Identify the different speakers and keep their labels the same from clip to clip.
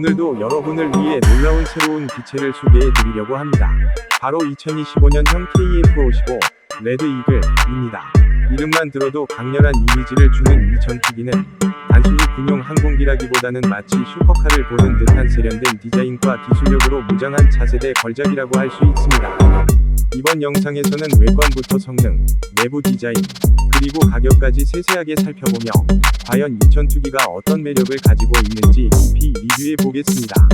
Speaker 1: 오늘도 여러분을 위해 놀라운 새로운 기체를 소개해 드리려고 합니다. 바로 2025년형 KF-55 레드 이글입니다. 이름만 들어도 강렬한 이미지를 주는 이 전투기는 단순히 군용 항공기라기보다는 마치 슈퍼카를 보는 듯한 세련된 디자인과 기술력으로 무장한 차세대 걸작이라고 할 수 있습니다. 이번 영상에서는 외관부터 성능, 내부 디자인, 그리고 가격까지 세세하게 살펴보며 과연 이 전투기가 어떤 매력을 가지고 있는지 깊이 리뷰해 보겠습니다.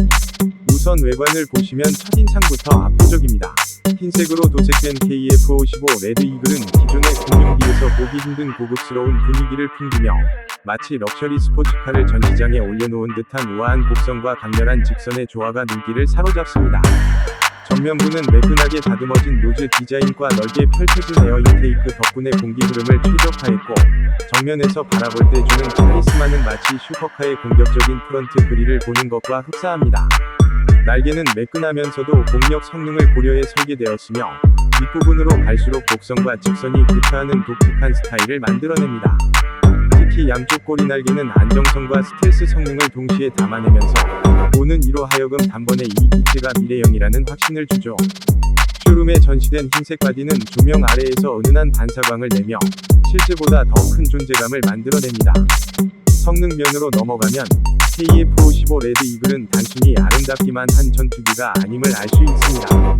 Speaker 1: 우선 외관을 보시면 첫인상부터 압도적입니다. 흰색으로 도색된 KF-55 레드 이글은 기존의 군용기에서 보기 힘든 고급스러운 분위기를 풍기며 마치 럭셔리 스포츠카를 전시장에 올려놓은 듯한 우아한 곡선과 강렬한 직선의 조화가 눈길을 사로잡습니다. 전면부는 매끈하게 다듬어진 노즈 디자인과 넓게 펼쳐진 에어 인테이크 덕분에 공기 흐름을 최적화했고 정면에서 바라볼 때 주는 카리스마는 마치 슈퍼카의 공격적인 프런트 그릴을 보는 것과 흡사합니다. 날개는 매끈하면서도 공력 성능을 고려해 설계되었으며 뒷부분으로 갈수록 곡선과 직선이 교차하는 독특한 스타일을 만들어냅니다. 특히 양쪽 꼬리 날개는 안정성과 스텔스 성능을 동시에 담아내면서 보는 이로 하여금 단번에 이 기체가 미래형이라는 확신을 주죠. 쇼룸에 전시된 흰색 바디는 조명 아래에서 은은한 반사광을 내며 실제보다 더 큰 존재감을 만들어냅니다. 성능 면으로 넘어가면 KF-55 레드 이글은 단순히 아름답기만 한 전투기가 아님을 알 수 있습니다.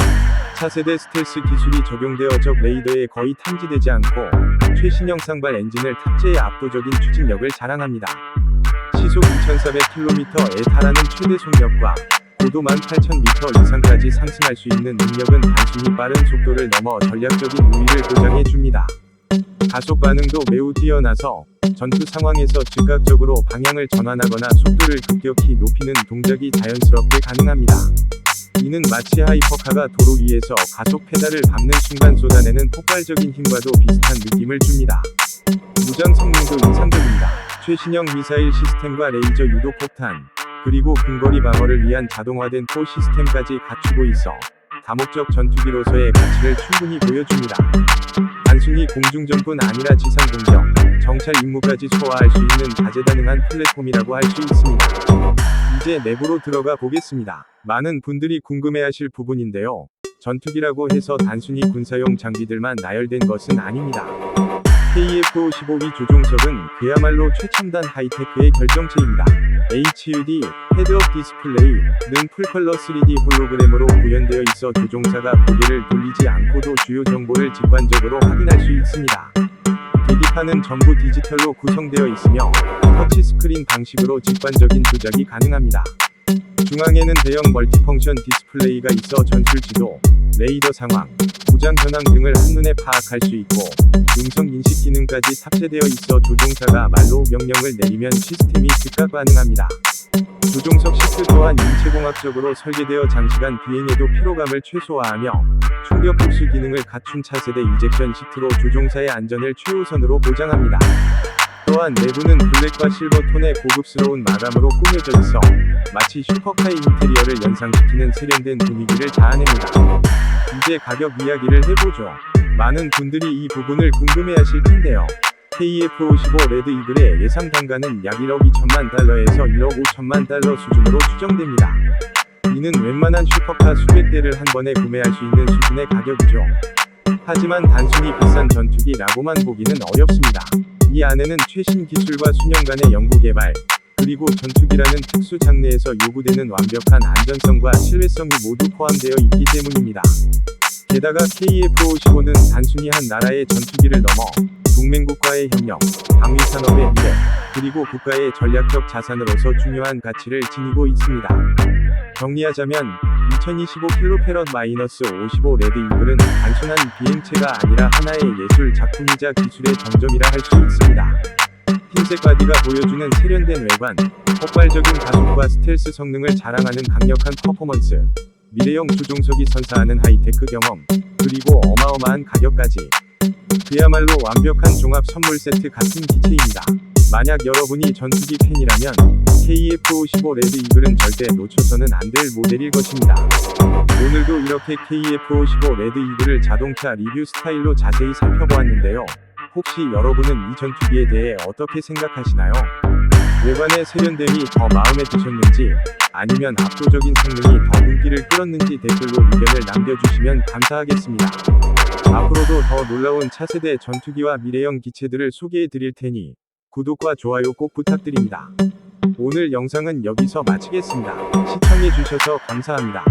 Speaker 1: 차세대 스텔스 기술이 적용되어 적 레이더에 거의 탐지되지 않고 최신형 상발 엔진을 탑재해 압도적인 추진력을 자랑합니다. 시속 2,400km에 달하는 최대 속력과 고도 18,000m 이상까지 상승할 수 있는 능력은 단순히 빠른 속도를 넘어 전략적인 우위를 보장해 줍니다. 가속 반응도 매우 뛰어나서 전투 상황에서 즉각적으로 방향을 전환하거나 속도를 급격히 높이는 동작이 자연스럽게 가능합니다. 이는 마치 하이퍼카가 도로 위에서 가속 페달을 밟는 순간 쏟아내는 폭발적인 힘과도 비슷한 느낌을 줍니다. 무장 성능도 인상적입니다. 최신형 미사일 시스템과 레이저 유도 폭탄, 그리고 근거리 방어를 위한 자동화된 포 시스템까지 갖추고 있어 다목적 전투기로서의 가치를 충분히 보여줍니다. 단순히 공중전뿐 아니라 지상 공격, 정찰 임무까지 소화할 수 있는 다재다능한 플랫폼이라고 할 수 있습니다. 이제 내부로 들어가 보겠습니다. 많은 분들이 궁금해하실 부분인데요. 전투기라고 해서 단순히 군사용 장비들만 나열된 것은 아닙니다. KF-55위 조종석은 그야말로 최첨단 하이테크의 결정체입니다. HUD, 헤드업 디스플레이는 풀컬러 3D 홀로그램으로 구현되어 있어 조종사가 고개를 돌리지 않고도 주요 정보를 직관적으로 확인할 수 있습니다. 계기판은 전부 디지털로 구성되어 있으며 터치 스크린 방식으로 직관적인 조작이 가능합니다. 중앙에는 대형 멀티펑션 디스플레이가 있어 전술 지도, 레이더 상황, 무장 현황 등을 한눈에 파악할 수 있고 음성 인식 기능까지 탑재되어 있어 조종사가 말로 명령을 내리면 시스템이 즉각 반응합니다. 조종석 시트 또한 인체공학적으로 설계되어 장시간 비행에도 피로감을 최소화하며 충격 흡수 기능을 갖춘 차세대 이젝션 시트로 조종사의 안전을 최우선으로 보장합니다. 또한 내부는 블랙과 실버 톤의 고급스러운 마감으로 꾸며져 있어 마치 슈퍼카의 인테리어를 연상시키는 세련된 분위기를 자아냅니다. 이제 가격 이야기를 해보죠. 많은 분들이 이 부분을 궁금해하실 텐데요. KF-55 레드 이글의 예상 단가는 약 1억 2천만 달러에서 1억 5천만 달러 수준으로 추정됩니다. 이는 웬만한 슈퍼카 수백 대를 한 번에 구매할 수 있는 수준의 가격이죠. 하지만 단순히 비싼 전투기라고만 보기는 어렵습니다. 이 안에는 최신 기술과 수년간의 연구 개발, 그리고 전투기라는 특수 장르에서 요구되는 완벽한 안전성과 신뢰성이 모두 포함되어 있기 때문입니다. 게다가 KF-55는 단순히 한 나라의 전투기를 넘어 동맹국과의 협력, 방위 산업의 미래, 그리고 국가의 전략적 자산으로서 중요한 가치를 지니고 있습니다. 정리하자면 2025 킬로페럿 마이너스 55 레드 이글은 단순한 비행체가 아니라 하나의 예술 작품이자 기술의 정점이라 할 수 있습니다. 흰색 바디가 보여주는 세련된 외관, 폭발적인 가속과 스텔스 성능을 자랑하는 강력한 퍼포먼스, 미래형 조종석이 선사하는 하이테크 경험, 그리고 어마어마한 가격까지. 그야말로 완벽한 종합 선물 세트 같은 기체입니다. 만약 여러분이 전투기 팬이라면 KF-55 레드 이글은 절대 놓쳐서는 안 될 모델일 것입니다. 오늘도 이렇게 KF-55 레드 이글을 자동차 리뷰 스타일로 자세히 살펴보았는데요. 혹시 여러분은 이 전투기에 대해 어떻게 생각하시나요? 외관의 세련됨이 더 마음에 드셨는지 아니면 압도적인 성능이 더 눈길을 끌었는지 댓글로 의견을 남겨주시면 감사하겠습니다. 앞으로도 더 놀라운 차세대 전투기와 미래형 기체들을 소개해 드릴 테니 구독과 좋아요 꼭 부탁드립니다. 오늘 영상은 여기서 마치겠습니다. 시청해주셔서 감사합니다.